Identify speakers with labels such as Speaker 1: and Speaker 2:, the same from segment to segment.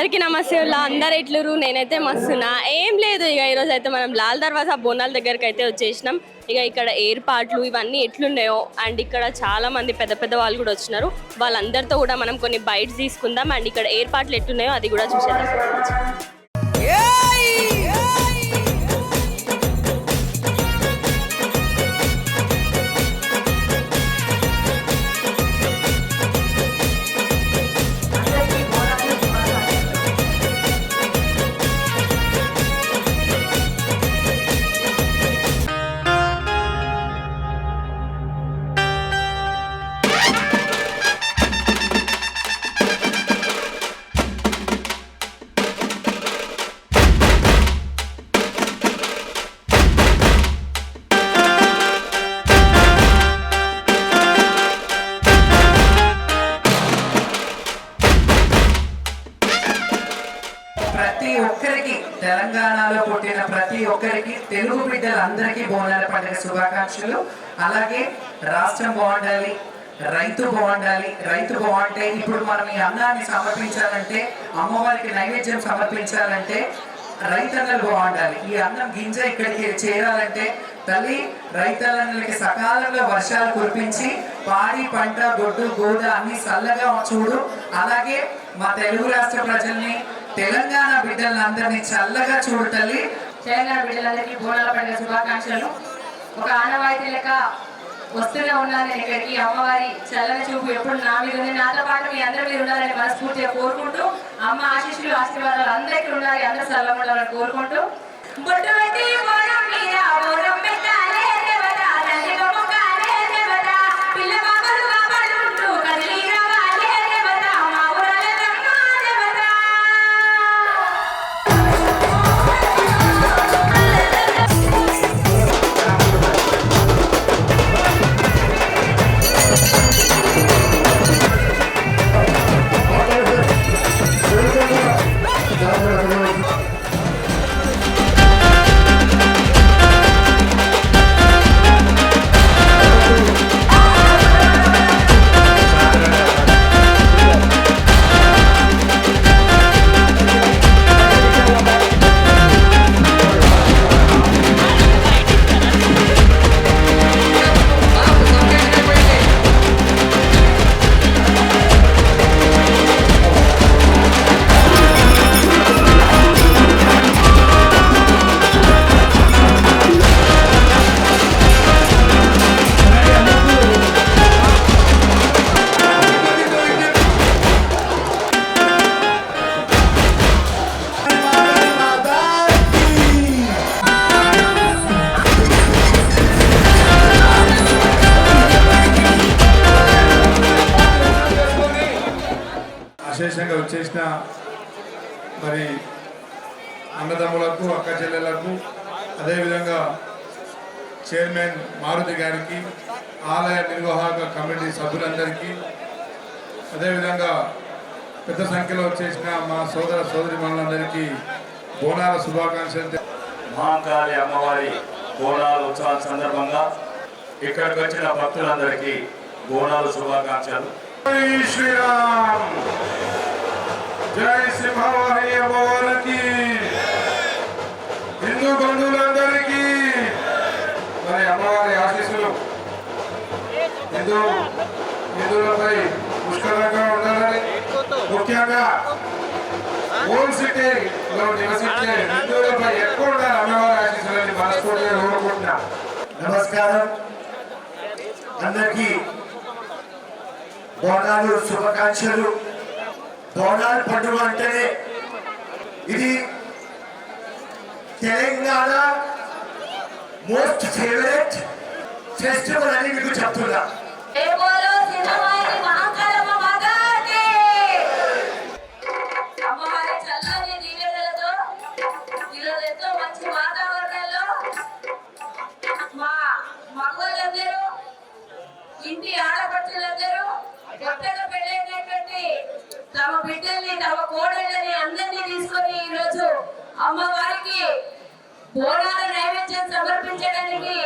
Speaker 1: అందరికీ నమస్తే ఉల్లా. అందరు ఎట్లురు నేనైతే మస్తున్నా. ఏం లేదు ఇక ఈరోజు అయితే మనం లాల్ దర్వాజా బోనాల దగ్గరికి అయితే వచ్చేసినాం. ఇక ఇక్కడ ఏర్పాట్లు ఇవన్నీ ఎట్లున్నాయో అండ్ ఇక్కడ చాలా మంది పెద్ద పెద్ద వాళ్ళు కూడా వచ్చినారు. వాళ్ళందరితో కూడా మనం కొన్ని బైట్స్ తీసుకుందాం అండ్ ఇక్కడ ఏర్పాట్లు ఎట్లున్నాయో అది కూడా చూసేద్దాం.
Speaker 2: ఒక్కరికి తెలుగు బిడ్డలందరికీ బోనాల పండుగ శుభాకాంక్షలు. అలాగే రాష్ట్రం బాగుండాలి రైతు బాగుండాలి రైతు బాగుంటే ఇప్పుడు మనం ఈ అన్నాన్ని సమర్పించాలంటే అమ్మవారికి నైవేద్యం సమర్పించాలంటే రైతన్నలు బాగుండాలి. ఈ అన్నం గింజ ఇక్కడికి చేరాలంటే తల్లి రైతన్నలకి సకాలంలో వర్షాలు కురిపించి పాడి పంట గొడ్డు గోడ అన్ని చల్లగా చూడు. అలాగే మా తెలుగు రాష్ట్ర ప్రజల్ని తెలంగాణ బిడ్డలందరినీ చల్లగా చూడు తల్లి.
Speaker 3: తెలంగాణ బిడ్డలందరికీ బోనాల పండుగ శుభాకాంక్షలు. ఒక ఆనవాయితీ లెక్క వస్తూనే ఉన్నాను నేను ఇక్కడికి అమ్మవారి చల్లని చూపు ఎప్పుడు నా మీద ఉంది. నాతో పాటు మీ అందరి మీద ఉండాలని మనస్ఫూర్తిగా కోరుకుంటూ అమ్మ ఆశీస్సులు ఆశీర్వాదాలు అందరికీ ఉండాలి. అందరూ చల్లగా ఉండాలని కోరుకుంటూ. బొట్టు పెట్టి
Speaker 4: వచ్చేసిన మరి అన్నదమ్ములకు అక్క చెల్లెలకు అదేవిధంగా చైర్మన్ మారుతి గారికి ఆలయ నిర్వాహక కమిటీ సభ్యులందరికీ అదేవిధంగా పెద్ద సంఖ్యలో వచ్చేసిన మా సోదర సోదరి మనులందరికీ బోనాల శుభాకాంక్షలు
Speaker 5: మహాకాళి అమ్మవారి బోనాల ఉత్సవాల సందర్భంగా ఇక్కడికి వచ్చిన భక్తులందరికీ బోనాల శుభాకాంక్షలు.
Speaker 4: శ్రీరామ్! జై సింహవాహి అమ్మవారికి. హిందూ బంధువులందరికీ మరి అమ్మవారి ఆశీస్సులు. హిందూ హిందువులపై పుష్కలంగా ఉండాలని ముఖ్యంగా ఓల్డ్ సిటీలో నివసించే హిందువులపై ఎక్కువ ఉండాలి అమ్మవారి ఆశీస్సులని మనస్ఫూర్తిగా కోరుకుంటున్నా.
Speaker 6: నమస్కారం. అందరికీ బోనాలు శుభాకాంక్షలు. బోనాలు పండుగ అంటేనే ఇది తెలంగాణ మోస్ట్ ఫేవరెట్ ఫెస్టివల్ అని మీకు చెప్తున్నా.
Speaker 3: అమ్మవారికి బోనాల నైవేద్యం సమర్పించడానికి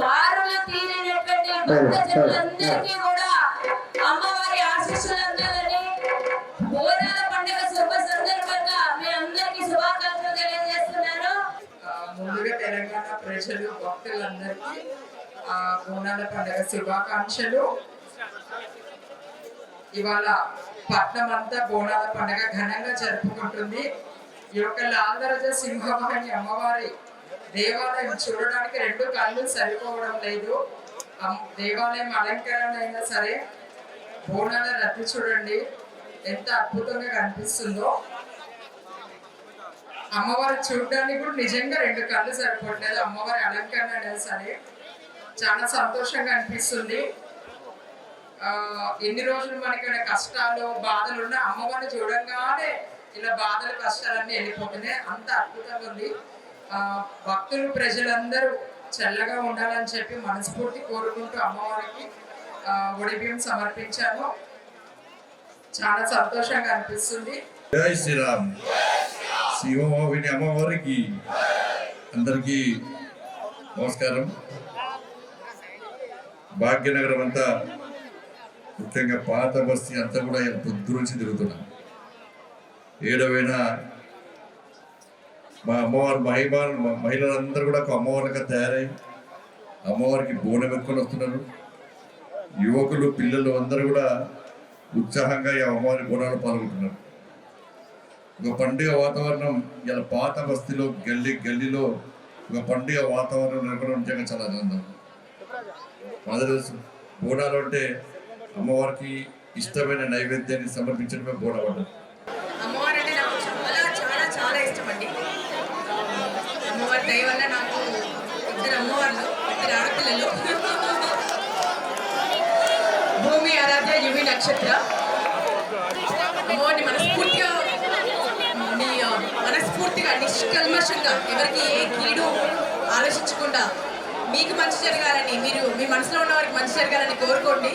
Speaker 3: వారులు తీరినటువంటి భక్తజనులందరికీ కూడా అమ్మవారి ఆశీస్సులు అందాలని బోనాల పండుగ శుభ సందర్భంగా మీ అందరికీ శుభాకాంక్షలు తెలియజేస్తున్నాను.
Speaker 7: ముందుగా తెలంగాణ ప్రజలు భక్తులందరికీ ఆ బోనాల పండుగ శుభాకాంక్షలు. ఇవాళ పట్నం అంతా బోనాల పండుగ ఘనంగా జరుపుకుంటుంది. ఈ యొక్క లాల్దరజ సింహవాహిని అమ్మవారి దేవాలయం చూడడానికి రెండు కళ్ళు సరిపోవడం లేదు. దేవాలయం అలంకరణ అయినా సరే బోనాల రద్దు చూడండి. ఎంత అద్భుతంగా కనిపిస్తుందో. అమ్మవారు చూడడానికి కూడా నిజంగా రెండు కళ్ళు సరిపోవట్లేదు. అమ్మవారి అలంకరణ అయినా సరే చాలా సంతోషంగా అనిపిస్తుంది. ఆ, ఎన్ని రోజులు మనకి కష్టాలు బాధలు ఉన్న అమ్మవారిని చూడంగానే ఇలా బాధలు కష్టాలన్నీ వెళ్ళిపోతున్నాయి. అంత అద్భుతంగా ఉంది. భక్తులు ప్రజలందరూ చల్లగా ఉండాలని చెప్పి మనస్ఫూర్తి కోరుకుంటూ అమ్మవారికి ఆ, ఒడిబియ్యం సమర్పించాను చాలా సంతోషంగా అనిపిస్తుంది.
Speaker 8: జై శ్రీరామ్. శివబాబుని అమ్మవారికి అందరికీ నమస్కారం. భాగ్యనగరం అంతా ముఖ్యంగా పాత బస్తీ అంతా కూడా పొద్దు నుంచి తిరుగుతున్నాం. ఏడవైనా మా అమ్మవారు మహిమ మహిళలందరూ కూడా ఒక అమ్మవారిగా తయారై అమ్మవారికి బోనం ఎత్తుకొని వస్తున్నారు. యువకులు పిల్లలు అందరూ కూడా ఉత్సాహంగా ఈ అమ్మవారి బోనాలు పాల్గొంటున్నారు. ఒక పండుగ వాతావరణం ఇలా పాత బస్తీలో గల్లీ గల్లీలో ఒక పండుగ వాతావరణం నెలకొనడం నిజంగా చాలా ఆనందం. మనకు బోనాలు అంటే అమ్మవారికి ఇష్టమైన నైవేద్యాన్ని సమర్పించడమే బోనపడ్డం
Speaker 7: అమ్మవారు అంటే నాకు చాలా చాలా చాలా ఇష్టం అండి అమ్మవారి దయ వల్ల నాకు ఇద్దరు అమ్మవార్లు ఇద్దరు ఆడపిల్లలు భూమి ఆరాధ్య యువి నక్షత్ర. అమ్మవారిని మనస్ఫూర్తిగా నీ, మనస్ఫూర్తిగా నిష్కల్మషంగా ఎవరికి ఏ కీడు ఆలోచించకుండా మీకు మంచి జరగాలని మీరు మీ మనసులో ఉన్న వారికి మంచి జరగాలని కోరుకోండి.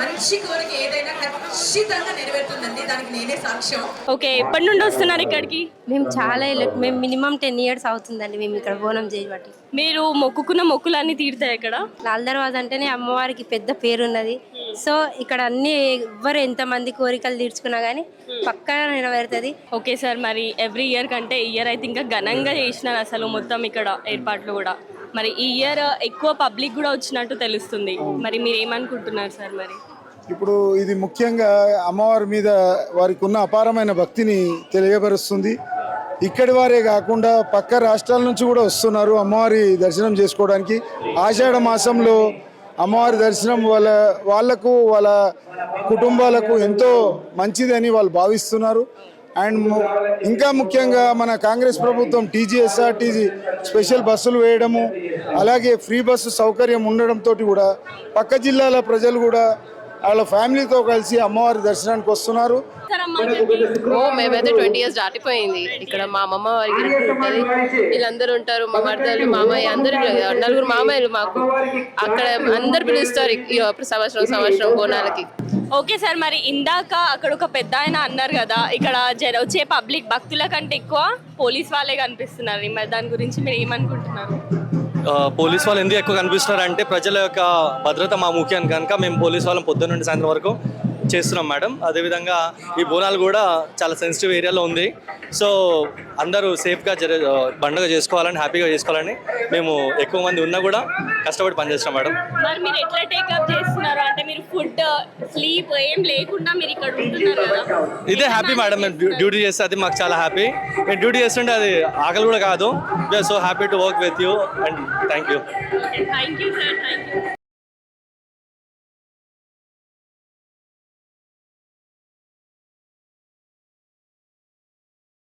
Speaker 7: మంచి కోరిక ఏదైనా ఖచ్చితంగా నెరవేరుతుందండి దానికి నేనే సాక్ష్యం.
Speaker 1: ఓకే ఎప్పటి నుండి వస్తున్నారు ఇక్కడికి?
Speaker 9: మేము చాలా ఏళ్ళ- మేము మినిమం టెన్ ఇయర్స్ అవుతుందండి మేము ఇక్కడ బోనం చేయబట్టి
Speaker 1: మీరు మొక్కుకున్న మొక్కులన్నీ తీరుతాయి ఇక్కడ
Speaker 9: లాల్ దర్వాజ అంటేనే అమ్మవారికి పెద్ద పేరు ఉన్నది సో ఇక్కడ అన్ని ఎవ్వరు ఎంతమంది కోరికలు తీర్చుకున్నా కానీ పక్కా నెరవేరుతుంది.
Speaker 1: ఓకే సార్ మరి ఎవ్రీ ఇయర్ కంటే ఈ ఇయర్ అయితే ఇంకా ఘనంగా చేసినారు అసలు మొత్తం ఇక్కడ ఏర్పాట్లు కూడా. మరి ఈ ఇయర్ ఎక్కువ పబ్లిక్ కూడా వచ్చినట్టు తెలుస్తుంది. మరి మీరు ఏమనుకుంటున్నారు సార్ మరి?
Speaker 10: ఇప్పుడు ఇది ముఖ్యంగా అమ్మవారి మీద వారికి ఉన్న అపారమైన భక్తిని తెలియపరుస్తుంది. ఇక్కడి వారే కాకుండా పక్క రాష్ట్రాల నుంచి కూడా వస్తున్నారు అమ్మవారి దర్శనం చేసుకోవడానికి. ఆషాఢ మాసంలో అమ్మవారి దర్శనం వాళ్ళ వాళ్ళకు వాళ్ళ కుటుంబాలకు ఎంతో మంచిదని వాళ్ళు భావిస్తున్నారు. అండ్ ఇంకా ముఖ్యంగా మన కాంగ్రెస్ ప్రభుత్వం టీజీఎస్ఆర్టీజీ స్పెషల్ బస్సులు వేయడము అలాగే ఫ్రీ బస్సు సౌకర్యం ఉండడంతో కూడా పక్క జిల్లాల ప్రజలు కూడా వాళ్ళ ఫ్యామిలీతో కలిసి అమ్మవారి దర్శనానికి వస్తున్నారు.
Speaker 1: సార్ అమ్మ ఇక్కడికి?
Speaker 11: ఓ మేమైతే ట్వంటీ ఇయర్స్ దాటిపోయింది. ఇక్కడ మా అమ్మమ్మ వారికి ఉంటుంది. వీళ్ళందరూ ఉంటారు మా మరదలు మామయ్య అందరు నలుగురు మామయ్యలు మాకు. అక్కడ అందరు పిలుస్తారు సంవత్సరం సంవత్సరం బోనాలకి.
Speaker 1: ఓకే సార్ మరి ఇందాక అక్కడ ఒక పెద్ద ఆయన అన్నారు కదా ఇక్కడ జర వచ్చే పబ్లిక్ భక్తుల కంటే ఎక్కువ పోలీస్ వాళ్ళే కనిపిస్తున్నారు. మరి దాని గురించి మీరు ఏమనుకుంటున్నారు?
Speaker 12: పోలీస్ వాళ్ళు ఎందుకు ఎక్కువ కనిపిస్తున్నారు అంటే ప్రజల యొక్క భద్రత మా ముఖ్యం కనుక మేము పోలీస్ వాళ్ళం పొద్దున్న నుండి సాయంత్రం వరకు. చేస్తున్నాం మేడం. అదేవిధంగా ఈ బోనాలు కూడా చాలా సెన్సిటివ్ ఏరియాలో ఉంది. సో అందరూ సేఫ్గా జర పండుగ చేసుకోవాలని హ్యాపీగా చేసుకోవాలని మేము ఎక్కువ మంది ఉన్నా కూడా కష్టపడి పనిచేస్తున్నాం మేడం.
Speaker 1: మరి మీరు ఎట్లా టేకప్ చేస్తున్నారు? అంటే మీరు ఫుడ్ స్లీప్ ఏం లేకుండా మీరు ఇక్కడ ఉంటున్నారు కదా.
Speaker 12: ఇదే హ్యాపీ మేడం. మేము డ్యూ- డ్యూటీ చేస్తే అది మాకు చాలా హ్యాపీ మేము డ్యూటీ చేస్తుంటే అది ఆకలి కూడా కాదు. We're so happy to work with you and thank you
Speaker 1: thank you sir thank you